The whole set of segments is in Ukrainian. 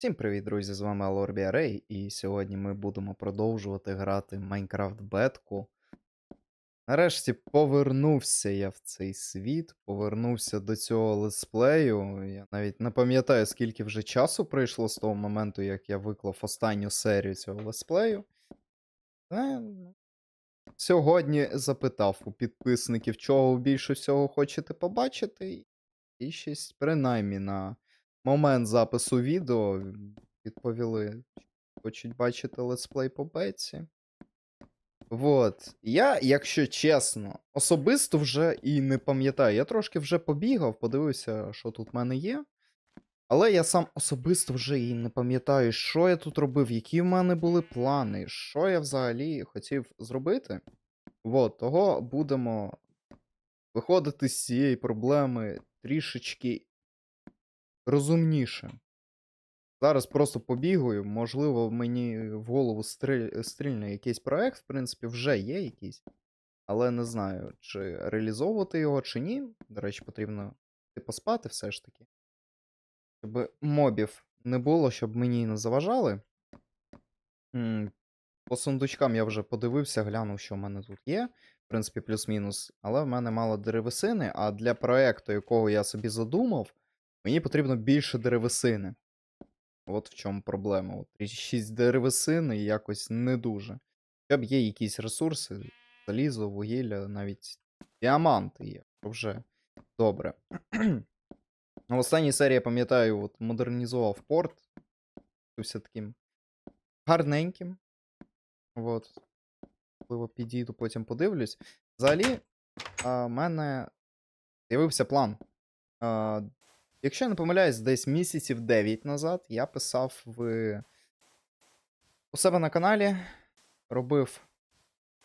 Всім привіт, друзі! З вами Алорбі Арей, і сьогодні ми будемо продовжувати грати Майнкрафт Бетку. Нарешті повернувся я в цей світ, повернувся до цього летсплею. Я навіть не пам'ятаю, скільки вже часу пройшло з того моменту, як я виклав останню серію цього летсплею. Е, Сьогодні запитав у підписників, чого більше всього хочете побачити. І щось принаймні на момент запису відео відповіли, хочуть бачити летсплей по бетці. Вот. Я, якщо чесно, особисто вже і не пам'ятаю. Я трошки вже побігав, подивився, що тут в мене є. Але я сам особисто вже і не пам'ятаю, що я тут робив, які в мене були плани, що я взагалі хотів зробити. Вот, того будемо виходити з цієї проблеми трішечки розумніше. Зараз просто побігаю, можливо, мені в голову стріль... стрільне якийсь проект, в принципі, вже є якийсь. Але не знаю, чи реалізовувати його, чи ні. До речі, потрібно йти поспати все ж таки. Щоб мобів не було, щоб мені не заважали. По сундучкам я вже подивився, глянув, що в мене тут є. В принципі, плюс-мінус. Але в мене мало деревесини, а для проекту, якого я собі задумав, мені потрібно більше деревесини. От в чому проблема. От 6 деревесини якось не дуже. Хоча б є якісь ресурси, залізо, вугілля, навіть діаманти є, вже добре. Ну, В останній серії, я пам'ятаю, от модернізував порт. Все таким гарненьким. От. Можливо, підійду, потім подивлюсь. Взагалі, в мене з'явився план. Якщо я не помиляюсь, десь місяців 9 назад я писав в... у себе на каналі, робив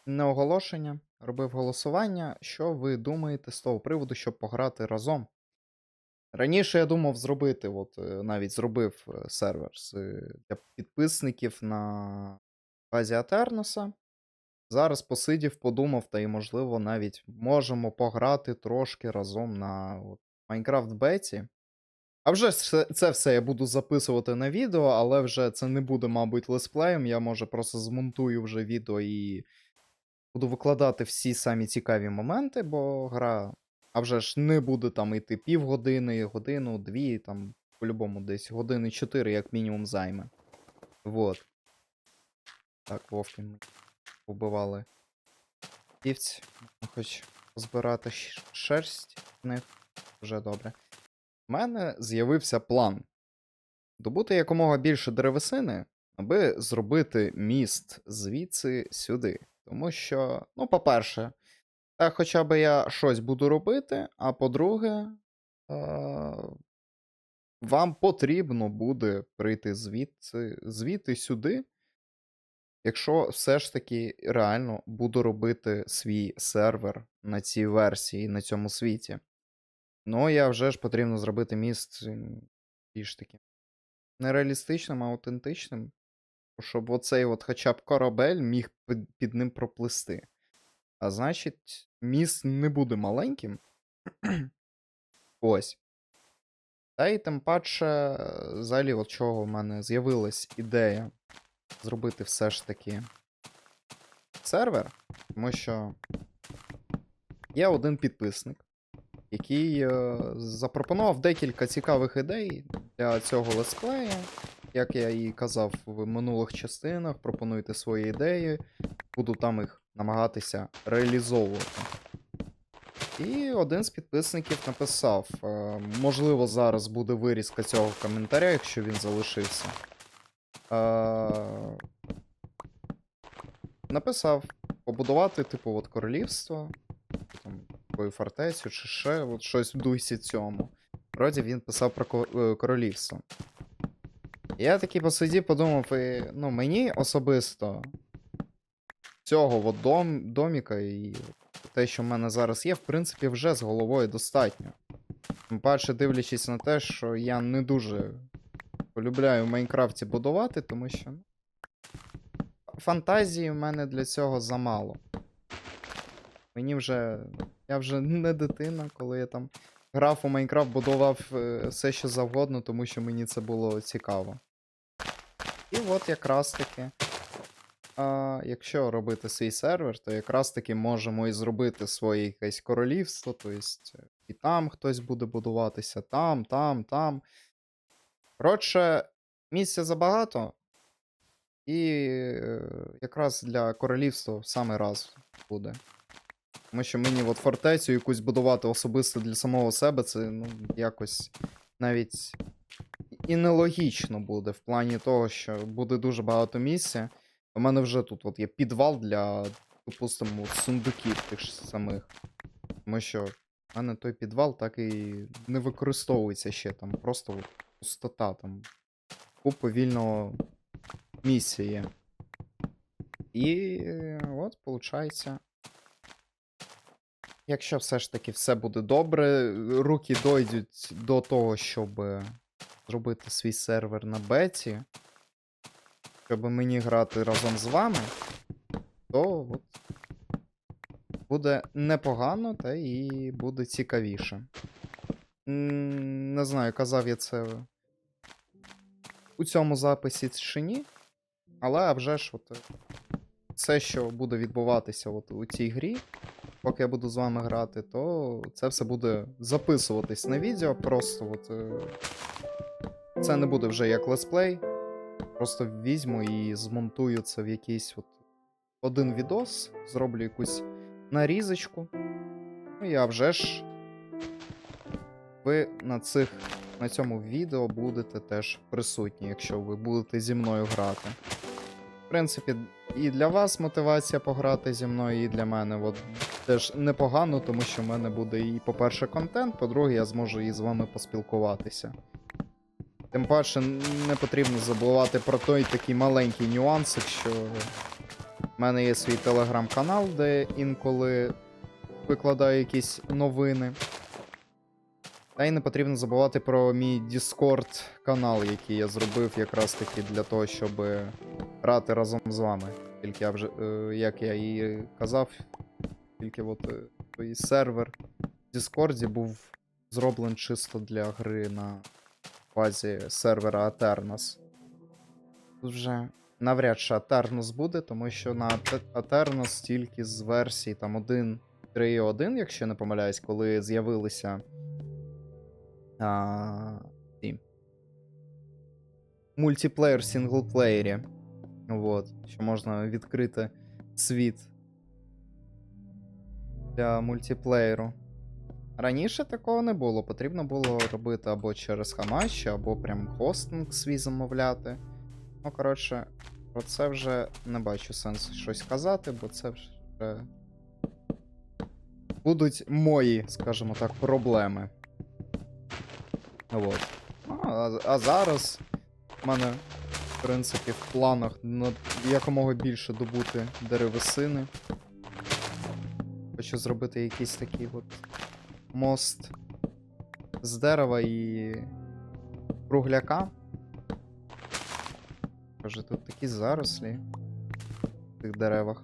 не оголошення, робив голосування, що ви думаєте з того приводу, щоб пограти разом. Раніше я думав зробити, от е, навіть зробив е, сервер е, для підписників на базі Атерноса. Зараз посидів, подумав, та й, можливо, навіть можемо пограти трошки разом на Minecraft Беті. А вже це, все я буду записувати на відео, але вже це не буде, мабуть, летсплеєм. Я може просто змонтую вже відео і буду викладати всі самі цікаві моменти, бо гра. А вже ж не буде там йти півгодини, годину, дві, там, по-любому, десь години 4, як мінімум, займе. Вот. Так, вовки ми побивали. Півць. Хоч збирати шерсть в них. Вже добре. У мене з'явився план. Добути якомога більше деревесини, аби зробити міст звідси сюди. Тому що, ну, по-перше, так хоча б я щось буду робити, а по-друге, е- вам потрібно буде прийти звідси, звідти сюди, якщо все ж таки реально буду робити свій сервер на цій версії, на цьому світі. Ну, я вже ж потрібно зробити міст більш таким нереалістичним, а аутентичним. Щоб оцей от хоча б корабель міг під, під ним проплисти. А значить, міст не буде маленьким. Ось. Та й тим паче, е, взагалі, от чого в мене з'явилась ідея зробити все ж таки сервер. Тому що є один підписник, який е, запропонував декілька цікавих ідей для цього летсплея. Як я і казав в минулих частинах, пропонуйте свої ідеї, буду там їх намагатися реалізовувати. І один з підписників написав: е, можливо, зараз буде вирізка цього коментаря, якщо він залишився. Е, написав побудувати, типу, от королівство, такою фортецю, чи ще от щось в дусі цьому. Вроді він писав про е, королівство. Я такий посидів, подумав, і, ну, мені особисто цього от дом, доміка і те, що в мене зараз є, в принципі, вже з головою достатньо. Тим паче, дивлячись на те, що я не дуже полюбляю в Майнкрафті будувати, тому що ну, фантазії в мене для цього замало. Мені вже. Я вже не дитина, коли я там грав у Майнкрафт, будував е, все, що завгодно, тому що мені це було цікаво. І от якраз таки. А, якщо робити свій сервер, то якраз таки можемо і зробити своє якесь королівство, тобто і там хтось буде будуватися, там, там, там. Коротше, місця забагато. І е, якраз для королівства в самий раз буде. Тому що мені от фортецю якусь будувати особисто для самого себе, це ну, якось навіть і нелогічно буде в плані того, що буде дуже багато місця. У мене вже тут от є підвал для, допустимо, сундуків тих ж самих. Тому що в мене той підвал так і не використовується ще там. Просто от пустота там. Купа вільного місця є. І е, от, виходить. Якщо все ж таки все буде добре, руки дойдуть до того, щоб зробити свій сервер на беті, щоб мені грати разом з вами, то от буде непогано та і буде цікавіше. Не знаю, казав я це у цьому записі чи ні, але а вже ж от, е, все, що буде відбуватися от у цій грі, поки я буду з вами грати, то це все буде записуватись на відео. Просто от. е, Це не буде вже як летсплей. Просто візьму і змонтую це в якийсь от один відос, зроблю якусь нарізочку. Ну і а вже ж ви на цих на цьому відео будете теж присутні, якщо ви будете зі мною грати. В принципі, і для вас мотивація пограти зі мною, і для мене от теж непогано, тому що в мене буде і, по-перше, контент, по-друге, я зможу і з вами поспілкуватися. Тим паче, не потрібно забувати про той такий маленький нюансик, що в мене є свій телеграм-канал, де інколи викладаю якісь новини. Та й не потрібно забувати про мій Discord канал, який я зробив якраз таки для того, щоб грати разом з вами. Тільки я вже, е, як я і казав, тільки от е, той сервер в Discord був зроблений чисто для гри на базі сервера Aternos. Тут вже навряд чи Aternos буде, тому що на Aternos тільки з версії там 1.3.1, якщо не помиляюсь, коли з'явилися а, мультиплеєр в синглплеєрі. Вот, що можна відкрити світ для мультиплеєру. Раніше такого не було. Потрібно було робити або через Хамаші, або прям хостинг свій замовляти. Ну, коротше, про це вже не бачу сенсу щось казати, бо це вже будуть мої, скажімо так, проблеми. Вот. Ну, а, а зараз в мене, в принципі, в планах якомога більше добути деревесини. Хочу зробити якийсь такий от мост з дерева і кругляка. Каже, тут такі зарослі в цих деревах.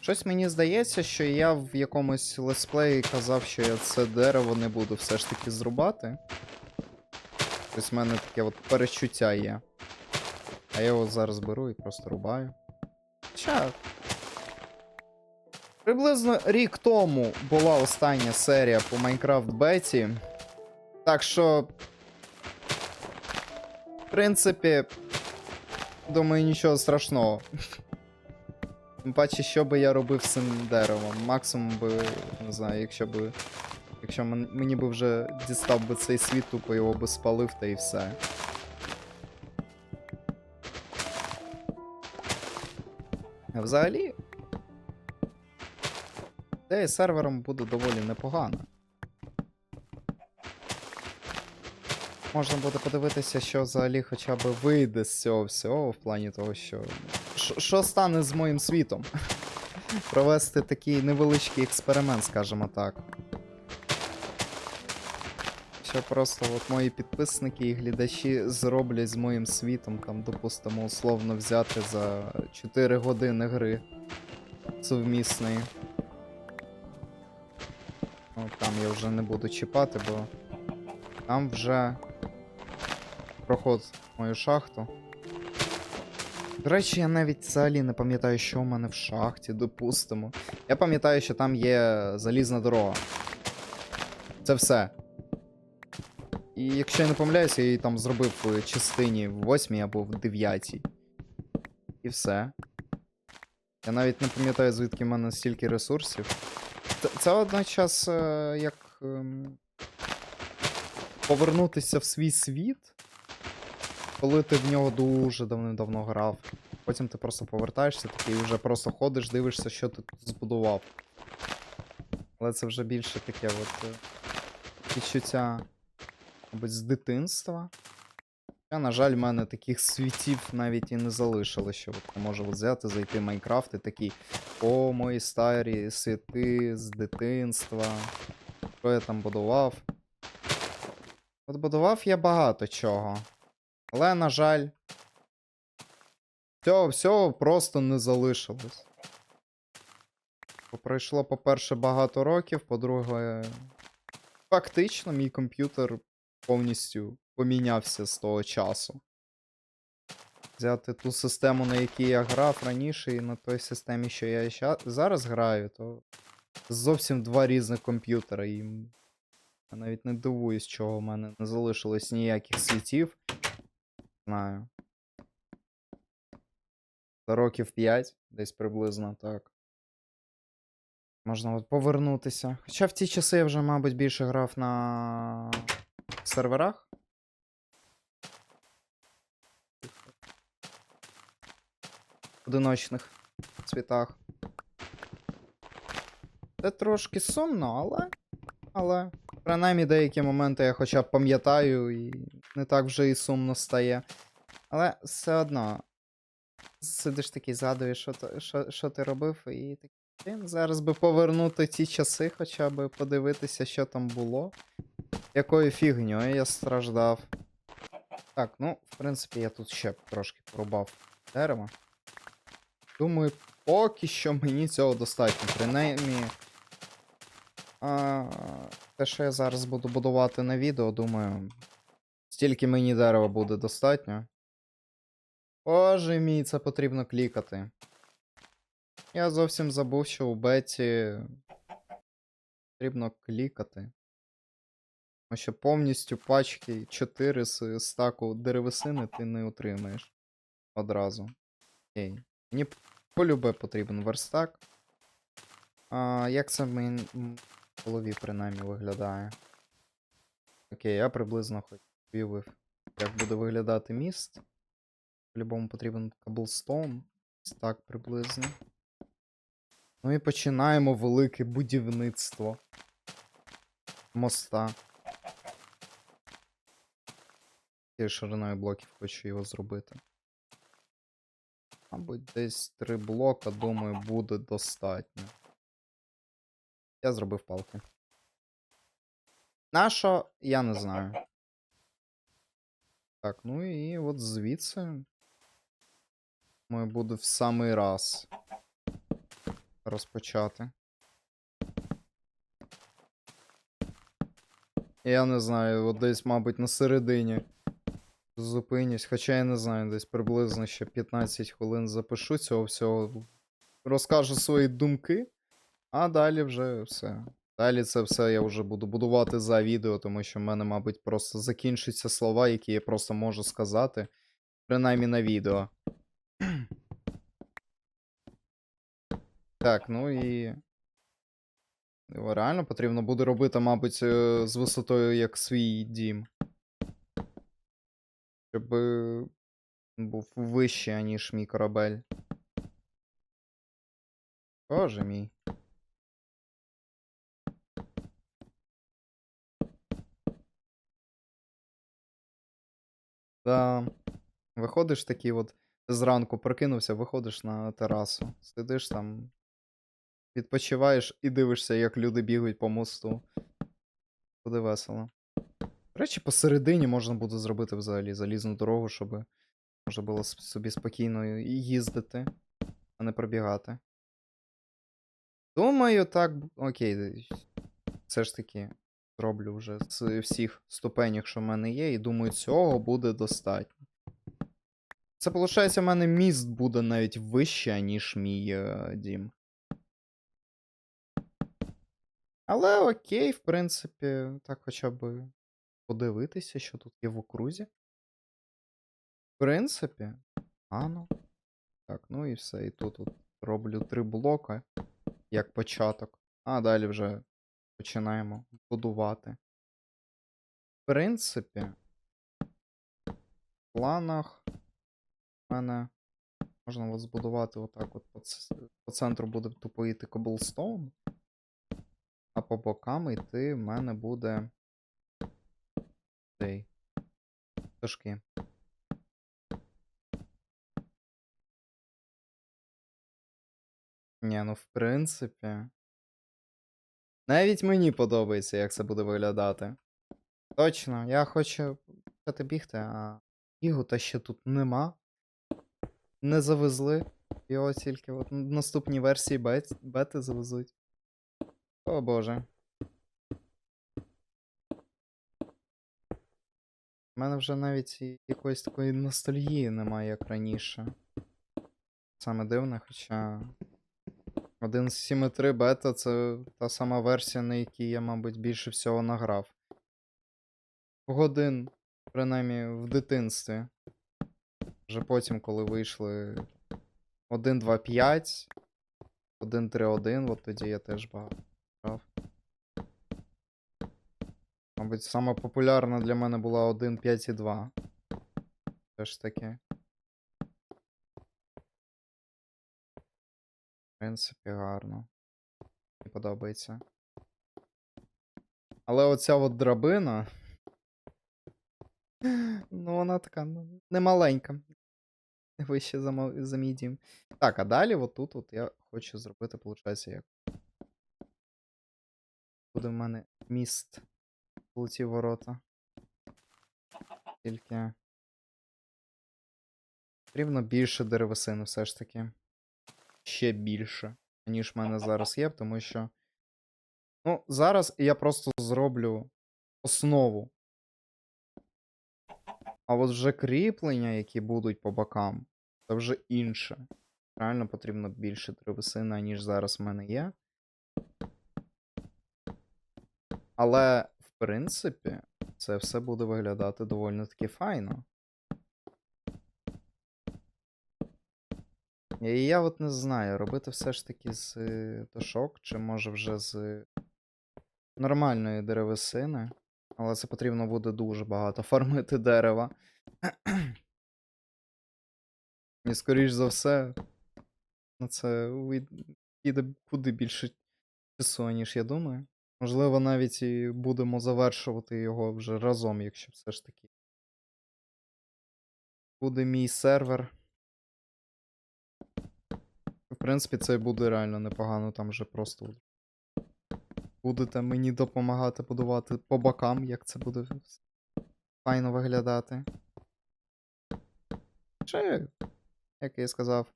Щось мені здається, що я в якомусь летсплеї казав, що я це дерево не буду все ж таки зрубати. Ось в мене таке от перечуття є. А я його зараз беру і просто рубаю. Хоча. Приблизно рік тому була остання серія по Minecraft Беті. Так що. В принципі. Думаю, нічого страшного. Тим паче, що би я робив з цим деревом. Максимум би, не знаю, якщо би. Якщо мен- мені би вже дістав би цей світ, тупо його би спалив та і все. Взагалі. Ідея з сервером буде доволі непогана. Можна буде подивитися, що взагалі хоча б вийде з цього всього, в плані того, що. Що- стане з моїм світом? Провести такий невеличкий експеримент, скажімо так. Що просто от мої підписники і глядачі зроблять з моїм світом, там, допустимо, условно взяти за 4 години гри совмісної. Ну, там я вже не буду чіпати, бо там вже проход мою шахту. До речі, я навіть взагалі не пам'ятаю, що в мене в шахті, допустимо. Я пам'ятаю, що там є залізна дорога. Це все. І якщо я не помиляюся, я її там зробив в частині в 8 або в 9. І все. Я навіть не пам'ятаю, звідки в мене стільки ресурсів. Це, одночас е, як ем, повернутися в свій світ, коли ти в нього дуже давним-давно грав. Потім ти просто повертаєшся такий вже просто ходиш, дивишся, що ти тут збудував. Але це вже більше таке от е, відчуття, мабуть, з дитинства. Я, на жаль, в мене таких світів навіть і не залишило, що от можу взяти, зайти в Майнкрафт і такий. О, мої старі світи з дитинства. Що я там будував? От будував я багато чого. Але, на жаль, цього всього просто не залишилось. Пройшло, по-перше, багато років, по-друге, фактично мій комп'ютер повністю помінявся з того часу. Взяти ту систему, на якій я грав раніше, і на той системі, що я ща- зараз граю, то зовсім два різних комп'ютера. І я навіть не дивуюсь, чого в мене не залишилось ніяких світів. Знаю. За років 5, десь приблизно так. Можна от повернутися. Хоча в ті часи я вже, мабуть, більше грав на серверах. Одиночних цвітах. Це трошки сумно, але. Але. Принаймні деякі моменти я хоча б пам'ятаю і не так вже і сумно стає. Але все одно. Сидиш такий, згадуєш, що, що, що ти робив, і такий. Зараз би повернути ті часи, хоча б подивитися, що там було. Якою фігньою я страждав. Так, ну, в принципі, я тут ще трошки порубав дерево. Думаю, поки що мені цього достатньо. Принаймні. А, те, що я зараз буду будувати на відео, думаю. Стільки мені дерева буде достатньо. Боже мій, це потрібно клікати. Я зовсім забув, що у беті потрібно клікати. Тому що повністю пачки 4 з стаку деревесини ти не отримаєш одразу. Окей. Мені полюбе потрібен верстак. А, як це в моїй голові принаймні виглядає? Окей, я приблизно хоч уявив, як буде виглядати міст. По-любому потрібен каблстоун. Так приблизно. Ну і починаємо велике будівництво моста. Якою шириною блоків хочу його зробити. Мабуть, десь три блока, думаю, буде достатньо. Я зробив палки. Нащо, я не знаю. Так, ну і от звідси. Думаю, буде в самий раз розпочати. Я не знаю, от десь, мабуть, на середині зупинюсь. Хоча я не знаю, десь приблизно ще 15 хвилин запишу цього всього. Розкажу свої думки, а далі вже все. Далі це все я вже буду будувати за відео, тому що в мене, мабуть, просто закінчаться слова, які я просто можу сказати. Принаймні на відео. Так, ну і. Реально потрібно буде робити, мабуть, е, з висотою як свій дім. Щоб був вищий, аніж мій корабель. Боже мій. Да. Виходиш такий от зранку, прокинувся, виходиш на терасу. Сидиш там, відпочиваєш і дивишся, як люди бігають по мосту. Буде весело. Речі, посередині можна буде зробити взагалі залізну дорогу, щоб можна було собі спокійно їздити, а не пробігати. Думаю, так. Окей, все ж таки зроблю вже з всіх ступенях, що в мене є, і думаю, цього буде достатньо. Це, виходить, у мене міст буде навіть вище, ніж мій е, дім. Але окей, в принципі, так хоча б подивитися, що тут є в окрузі. В принципі, а ну. Так, ну і все. І тут от роблю три блока як початок. А далі вже починаємо будувати. В принципі, в планах в мене можна от збудувати отак от по, по центру буде тупо йти коблстоун, а по бокам йти в мене буде цей дошки. Ні, ну в принципі. Навіть мені подобається, як це буде виглядати. Точно, я хочу почати бігти, а Ігута ще тут нема. Не завезли. Його тільки от в наступній версії бет, бети завезуть. О боже. У мене вже навіть якоїсь такої ностальгії немає, як раніше. Саме дивне, хоча. 1.7.3 бета це та сама версія, на якій я, мабуть, більше всього награв. Годин, принаймні, в дитинстві. Вже потім, коли вийшли 1.2.5, 1.3.1, от тоді я теж багато грав. Мабуть, сама популярна для мене була 1.5.2. Теж таки. В принципі, гарно. Мені подобається. Але оця от драбина. Ну, вона така, ну, не маленька. Вище за, за мій дім. Так, а далі отут от я хочу зробити, виходить, як. Буде в мене міст. Золоті ворота. Тільки. Потрібно більше деревесини все ж таки ще більше, ніж в мене зараз є, тому що. Ну, зараз я просто зроблю основу. А от вже кріплення, які будуть по бокам, це вже інше. Реально потрібно більше древесини, ніж зараз в мене є. Але, принципі, це все буде виглядати доволі таки файно. І я от не знаю, робити все ж таки з е, дошок, чи може вже з нормальної деревесини. Але це потрібно буде дуже багато фармити дерева. І скоріш за все, на це піде куди більше часу, ніж я думаю. Можливо, навіть і будемо завершувати його вже разом, якщо все ж таки. Буде мій сервер. В принципі, це буде реально непогано, там вже просто будете мені допомагати будувати по бокам, як це буде файно виглядати. Ще, як я сказав,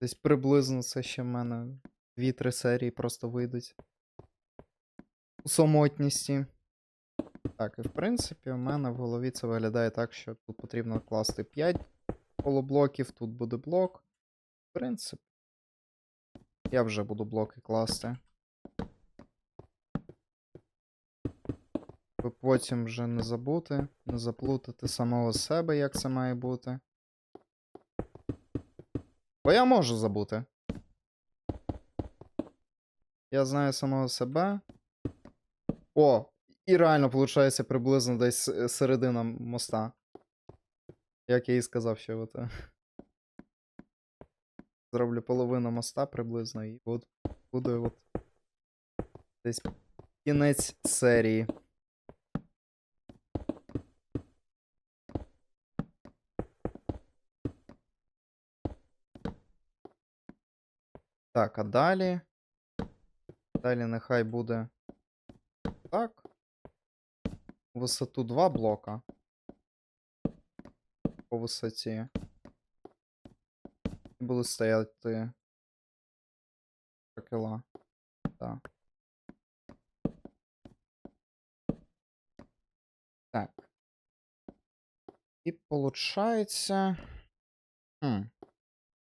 десь приблизно це ще в мене 2-3 серії просто вийдуть у самотності. Так, і в принципі, у мене в голові це виглядає так, що тут потрібно класти 5 полублоків, тут буде блок. В принципі. Я вже буду блоки класти. Ви потім вже не забути, не заплутати самого себе, як це має бути. Бо я можу забути. Я знаю самого себе. О, і реально виходить приблизно десь е, середина моста. Як я і сказав, що от. е, Зроблю половину моста приблизно, і от буде от десь кінець серії. Так, а далі. Далі нехай буде так. Висоту 2 блока. По висоті. І будуть стояти факела. Так. Так. І получається. Хм.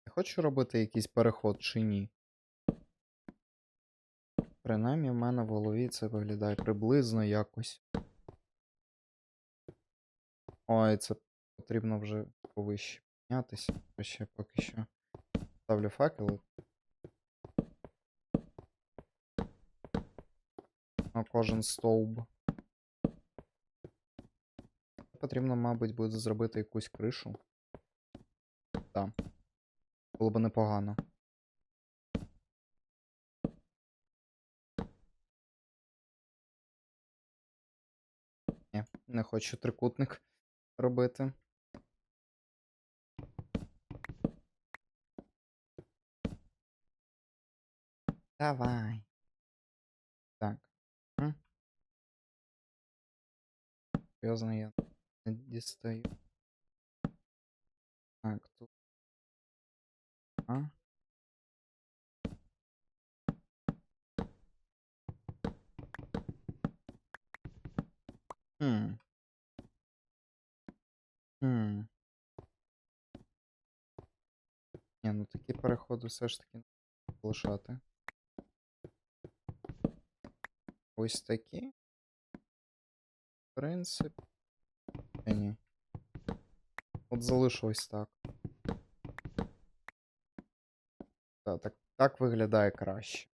Я хочу робити якийсь переход чи ні? Принаймні в мене в голові це виглядає приблизно якось. Ой, це потрібно вже повище піднятися. Ще поки що ставлю факели. На кожен стовб. Потрібно, мабуть, буде зробити якусь кришу. Так. Було б непогано. Не хочу трикутник робити. Давай. Так. Серйозно, я не дістаю. Так, тут. А? Хм. Хм. Ні, ну такі переходи все ж таки залишати. Ось такі. В принципі. Е, ні. От залишу ось так. Так. Так виглядає краще.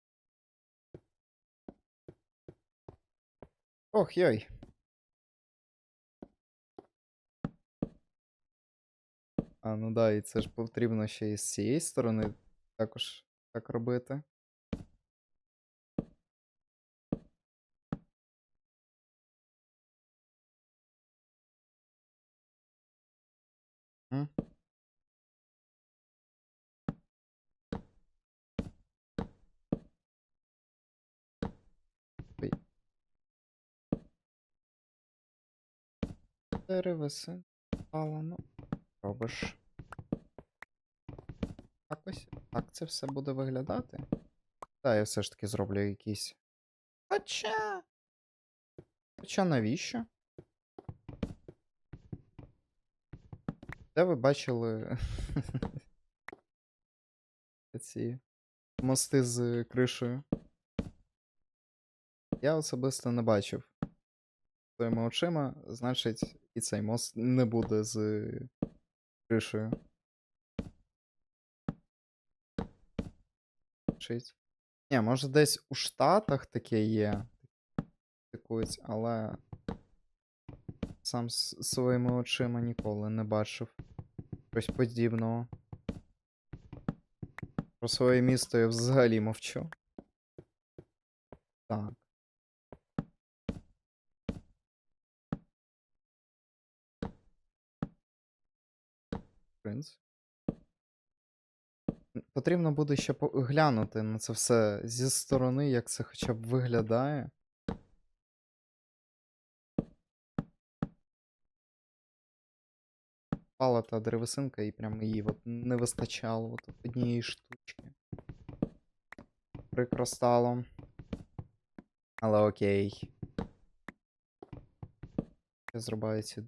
Ох, йой. А, ну да, і це ж потрібно ще і з цієї сторони також так робити. М? Деревеси. Пала, ну. Робиш. Так ось. Так це все буде виглядати. Та, я все ж таки зроблю якийсь. Хоча. Хоча навіщо? Де ви бачили ці мости з кришею? Я особисто не бачив своїми очима, значить, і цей мост не буде з кришею. Ні, може десь у Штатах таке є. Тикують, але сам своїми очима ніколи не бачив щось подібного. Про своє місто я взагалі мовчу. Так. Принц. Потрібно буде ще глянути на це все зі сторони, як це хоча б виглядає. Пала та древесинка, і прям її от не вистачало от однієї штучки. Прикро стало. Але окей. Я зрубаю ці.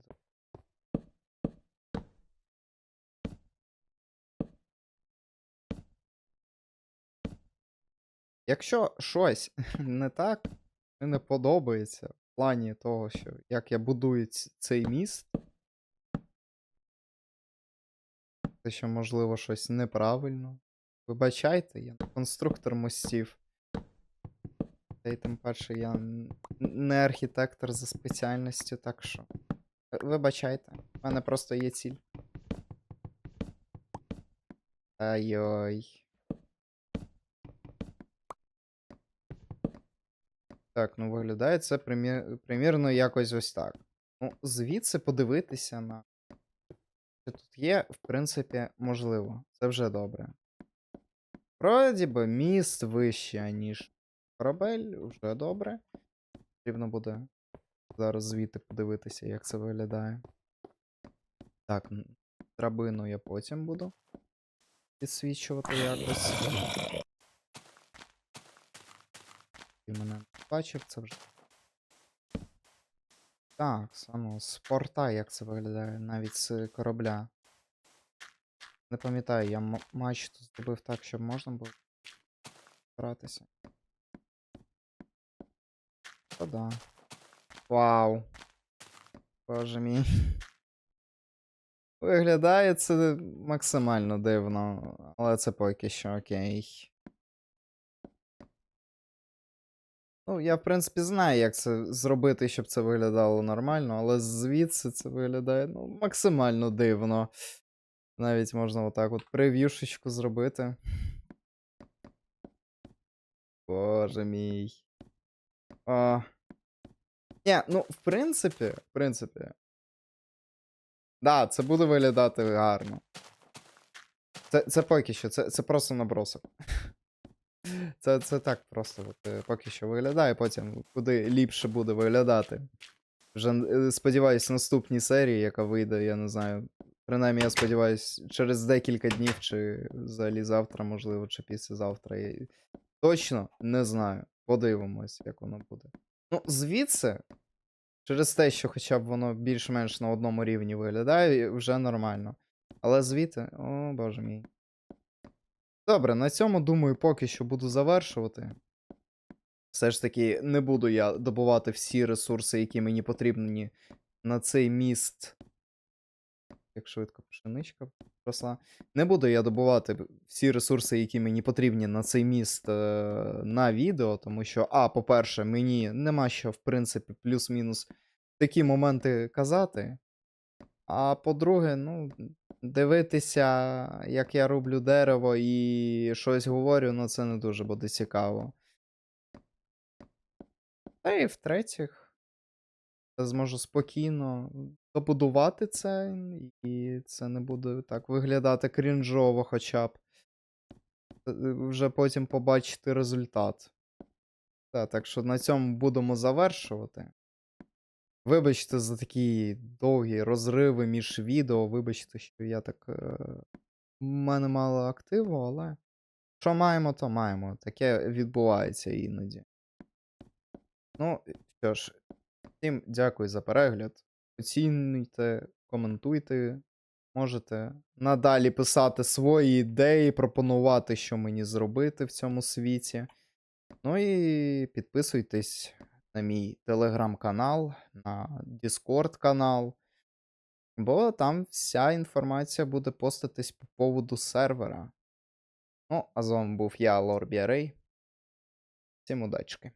Якщо щось не так, мені не подобається в плані того, що як я будую цей міст, те, що можливо щось неправильно. Вибачайте, я конструктор мостів. Та й тим паче я не архітектор за спеціальністю, так що. е, Вибачайте, в мене просто є ціль. Ай-ой. Так, ну виглядає це примір... примірно якось ось так. Ну, звідси подивитися на. Що тут є, в принципі, можливо. Це вже добре. Вроді би, міст вище, ніж корабель, вже добре. Потрібно буде зараз звідти подивитися, як це виглядає. Так, драбину я потім буду підсвічувати якось. Ти мене не бачив, це вже. Так, саме з порта, як це виглядає, навіть з корабля. Не пам'ятаю, я м- мачту зробив так, щоб можна було гратися. Та да. Вау. Боже мій. Виглядає це максимально дивно, але це поки що окей. Ну, я, в принципі, знаю, як це зробити, щоб це виглядало нормально, але звідси це виглядає ну, максимально дивно. Навіть можна отак от прев'юшечку зробити. Боже мій. А... Ні, ну, в принципі, в принципі. Да, це буде виглядати гарно. Це, це поки що, це, це просто набросок. Це, це так просто е, поки що виглядає, потім куди ліпше буде виглядати. Вже е, сподіваюсь, наступній серії, яка вийде, я не знаю. Принаймні, я сподіваюсь, через декілька днів, чи взагалі завтра, можливо, чи післязавтра. Я точно не знаю. Подивимось, як воно буде. Ну, звідси, через те, що хоча б воно більш-менш на одному рівні виглядає, вже нормально. Але звідти, о боже мій. Добре, на цьому, думаю, поки що буду завершувати. Все ж таки, не буду я добувати всі ресурси, які мені потрібні на цей міст. Як швидко пшеничка росла. Не буду я добувати всі ресурси, які мені потрібні на цей міст е, на відео, тому що, а, по-перше, мені нема що, в принципі, плюс-мінус такі моменти казати. А по-друге, ну, дивитися, як я роблю дерево і щось говорю, ну це не дуже буде цікаво. Та і в-третіх, я зможу спокійно добудувати це, і це не буде так виглядати крінжово хоча б. Е, Вже потім побачити результат. Так, так що на цьому будемо завершувати. Вибачте за такі довгі розриви між відео. Вибачте, що я так. Е... У мене мало активу, але. Що маємо, то маємо. Таке відбувається іноді. Ну, що ж, всім дякую за перегляд. Оцінюйте, коментуйте. Можете надалі писати свої ідеї, пропонувати, що мені зробити в цьому світі. Ну і підписуйтесь на мій телеграм-канал, на Discord канал, бо там вся інформація буде постатись по поводу сервера. Ну, а з вами був я, Лор Біарей. Всім удачки.